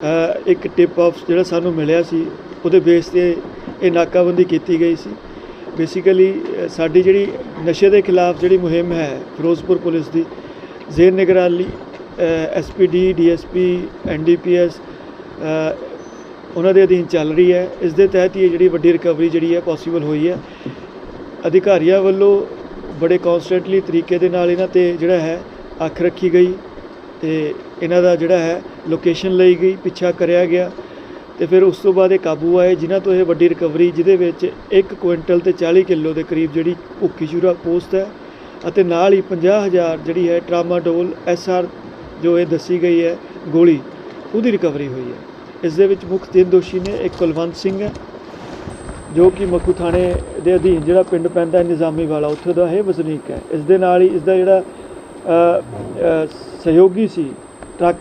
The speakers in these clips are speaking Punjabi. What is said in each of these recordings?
ਇੱਕ ਟਿਪ ਆਫ ਜਿਹੜਾ ਸਾਨੂੰ ਮਿਲਿਆ ਸੀ, ਉਹਦੇ ਬੇਸ ਤੇ ਇਹ ਨਾਕਾਬੰਦੀ ਕੀਤੀ ਗਈ ਸੀ। ਬੇਸਿਕਲੀ ਸਾਡੀ ਜਿਹੜੀ ਨਸ਼ੇ ਦੇ ਖਿਲਾਫ ਜਿਹੜੀ ਮੁਹਿੰਮ ਹੈ, ਫਿਰੋਜ਼ਪੁਰ ਪੁਲਿਸ ਦੀ, ਜ਼ੇਰ ਨਿਗਰਾਨੀ ਐਸਪੀਡੀ ਡੀਐਸਪੀ ਐਨਡੀਪੀਐਸ ਉਹਨਾਂ ਦੇ ਅਧੀਨ ਚੱਲ ਰਹੀ ਹੈ। ਇਸ ਦੇ ਤਹਿਤ ਹੀ ਇਹ ਜਿਹੜੀ ਵੱਡੀ ਰਿਕਵਰੀ ਜਿਹੜੀ ਹੈ ਪੋਸੀਬਲ ਹੋਈ ਹੈ। ਅਧਿਕਾਰੀਆਂ ਵੱਲੋਂ ਬੜੇ ਕਨਸਟੈਂਟਲੀ ਤਰੀਕੇ ਦੇ ਨਾਲ ਇਹਨਾਂ ਤੇ ਜਿਹੜਾ ਹੈ, ਅੱਖ ਰੱਖੀ ਗਈ ਤੇ ਇਹਨਾਂ ਦਾ ਜਿਹੜਾ ਹੈ ਲੋਕੇਸ਼ਨ ਲਈ ਗਈ, ਪਿੱਛਾ ਕਰਿਆ ਗਿਆ ਤੇ ਫਿਰ ਉਸ ਤੋਂ ਬਾਅਦ ਇਹ ਕਾਬੂ ਆਏ, ਜਿਨ੍ਹਾਂ ਤੋਂ ਇਹ ਵੱਡੀ ਰਿਕਵਰੀ ਜਿਹਦੇ ਵਿੱਚ 1 ਕੁਇੰਟਲ ਤੇ 40 ਕਿਲੋ ਦੇ ਕਰੀਬ ਜਿਹੜੀ ਭੁੱਕੀ ਚੂਰਾ ਪੋਸਟ ਹੈ ਅਤੇ ਨਾਲ ਹੀ 50000 ਜਿਹੜੀ ਹੈ ਟਰਾਮਾਡੋਲ ਐਸਆਰ ਜੋ ਇਹ ਦੱਸੀ ਗਈ ਹੈ, ਗੋਲੀ, ਉਹਦੀ ਰਿਕਵਰੀ ਹੋਈ ਹੈ। ਇਸ ਦੇ ਵਿੱਚ ਮੁੱਖ ਤਿੰਨ ਦੋਸ਼ੀ ਨੇ, ਇੱਕ ਕੁਲਵੰਤ ਸਿੰਘ ਹੈ, ਜੋ ਕਿ ਮੱਖੂ ਥਾਣੇ ਦੇ ਅਧੀਨ ਜਿਹੜਾ ਪਿੰਡ ਪੈਂਦਾ ਨਿਜ਼ਾਮੀ ਵਾਲਾ, ਉੱਥੇ ਦਾ ਇਹ ਵਸਨੀਕ ਹੈ। ਇਸ ਦੇ ਨਾਲ ਹੀ ਇਸ ਦਾ ਜਿਹੜਾ ਸਹਿਯੋਗੀ ਸੀ, ਟਰੱਕ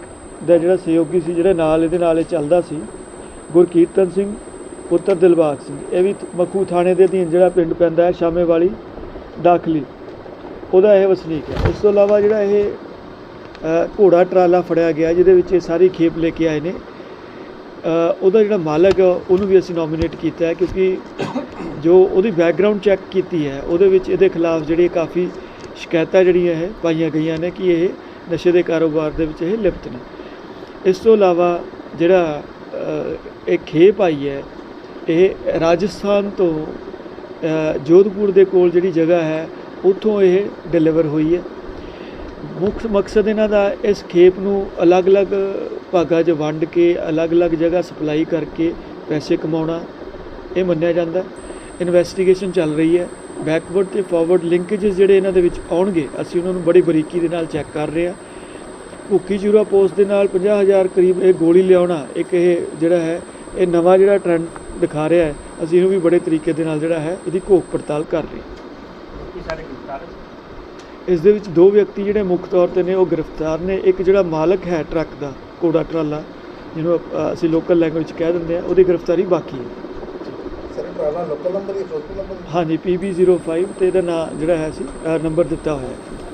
ਦਾ ਜਿਹੜਾ ਸਹਿਯੋਗੀ ਸੀ, ਜਿਹੜੇ ਨਾਲ ਇਹਦੇ ਨਾਲ ਇਹ ਚੱਲਦਾ ਸੀ, ਗੁਰਕੀਰਤਨ ਸਿੰਘ, ਪੁੱਤਰ ਦਿਲਬਾਗ ਸਿੰਘ। ਇਹ ਵੀ ਮੱਖੂ ਥਾਣੇ ਦੇ ਅਧੀਨ ਜਿਹੜਾ ਪਿੰਡ ਪੈਂਦਾ ਹੈ ਸ਼ਾਮੇ ਵਾਲੀ ਦਾਖਲੀ। ਉਹਦਾ ਇਹ ਵਸਨੀਕ ਹੈ। ਉਸ ਤੋਂ ਇਲਾਵਾ ਜਿਹੜਾ ਇਹ ਘੋੜਾ ਟਰਾਲਾ ਫੜਿਆ ਗਿਆ, ਜਿਹਦੇ ਵਿੱਚ ਇਹ ਸਾਰੀ ਖੇਪ ਲੈ ਕੇ ਆਏ ਨੇ। ਉਹਦਾ ਜਿਹੜਾ ਮਾਲਕ ਉਹਨੂੰ ਵੀ ਅਸੀਂ ਨੋਮੀਨੇਟ ਕੀਤਾ ਕਿਉਂਕਿ ਜੋ ਉਹਦੀ ਬੈਕਗ੍ਰਾਉਂਡ ਚੈੱਕ ਕੀਤੀ ਹੈ, ਉਹਦੇ ਵਿੱਚ ਇਹਦੇ ਖਿਲਾਫ ਜਿਹੜੀ ਕਾਫੀ ਸ਼ਿਕਾਇਤਾਂ ਜਿਹੜੀਆਂ ਇਹ ਪਾਈਆਂ ਗਈਆਂ ਨੇ ਕਿ ਇਹ ਨਸ਼ੇ ਦੇ ਕਾਰੋਬਾਰ ਦੇ ਵਿੱਚ ਇਹ ਲਿਪਤ ਨੇ। ਇਸ ਤੋਂ ਇਲਾਵਾ ਜਿਹੜਾ ਇਹ ਖੇਪ ਆਈ ਹੈ, ਇਹ ਰਾਜਸਥਾਨ ਤੋਂ ਜੋਧਪੁਰ ਦੇ ਕੋਲ ਜਿਹੜੀ ਜਗ੍ਹਾ ਹੈ, ਉੱਥੋਂ ਇਹ ਡਿਲੀਵਰ ਹੋਈ ਹੈ। ਮੁੱਖ ਮਕਸਦ ਇਹਨਾਂ ਦਾ ਇਸ ਖੇਪ ਨੂੰ ਅਲੱਗ-ਅਲੱਗ ਭਾਗਾਂ 'ਚ ਵੰਡ ਕੇ, ਅਲੱਗ-ਅਲੱਗ ਜਗ੍ਹਾ ਸਪਲਾਈ ਕਰਕੇ ਪੈਸੇ ਕਮਾਉਣਾ, ਇਹ ਮੰਨਿਆ ਜਾਂਦਾ। ਇਨਵੈਸਟੀਗੇਸ਼ਨ ਚੱਲ ਰਹੀ ਹੈ। ਬੈਕਵਰਡ ਤੇ ਫਾਰਵਰਡ ਲਿੰਕੇजेस ਜਿਹੜੇ ਇਹਨਾਂ ਦੇ ਵਿੱਚ ਆਉਣਗੇ, ਅਸੀਂ ਉਹਨਾਂ ਨੂੰ ਬੜੀ ਬਰੀਕੀ ਦੇ ਨਾਲ ਚੈੱਕ ਕਰ ਰਹੇ ਹਾਂ। ਭੁੱਕੀ ਚੂਰਾ ਪੋਸਟ ਦੇ ਨਾਲ 50000 ਕਰੀਬ ਇਹ ਗੋਲੀ ਲਿਆਉਣਾ ਇੱਕ ਇਹ ਜਿਹੜਾ ਹੈ ਇਹ ਨਵਾਂ ਜਿਹੜਾ ਟ੍ਰੈਂਡ ਦਿਖਾ ਰਿਹਾ ਹੈ ਅਸੀਂ ਇਹਨੂੰ ਵੀ ਬੜੇ ਤਰੀਕੇ ਦੇ ਨਾਲ ਜਿਹੜਾ ਹੈ ਇਹਦੀ ਘੋਖ ਪੜਤਾਲ ਕਰ ਰਹੇ ਹਾਂ ਕੀ ਸਾਰੇ ਗ੍ਰਿਫਤਾਰ ਹੈ? ਇਸ ਦੇ ਵਿੱਚ ਦੋ ਵਿਅਕਤੀ ਜਿਹੜੇ ਮੁੱਖ ਤੌਰ ਤੇ ਨੇ ਉਹ ਗ੍ਰਿਫਤਾਰ ਨੇ ਇੱਕ ਜਿਹੜਾ ਮਾਲਕ ਹੈ ਟਰੱਕ ਦਾ ਕੋੜਾ ਟਰਾਲਾ ਜਿਹਨੂੰ ਅਸੀਂ ਲੋਕਲ ਲੈਂਗੁਏਜ ਕਹਿ ਦਿੰਦੇ ਆ ਉਹਦੀ ਗ੍ਰਿਫਤਾਰੀ ਬਾਕੀ ਹੈ ਸਰ ਇਹ ਟਰਾਲਾ ਲੋਕਲ ਨੰਬਰ ਹੀ ਫਿਰੋਜ਼ਪੁਰ ਨੰਬਰ ਹੀ? ਹਾਂਜੀ PB05 ਤੇ ਇਹਦਾ ਨਾਂ ਜਿਹੜਾ ਹੈ ਸੀ ਨੰਬਰ ਦਿੱਤਾ ਹੋਇਆ ਹੈ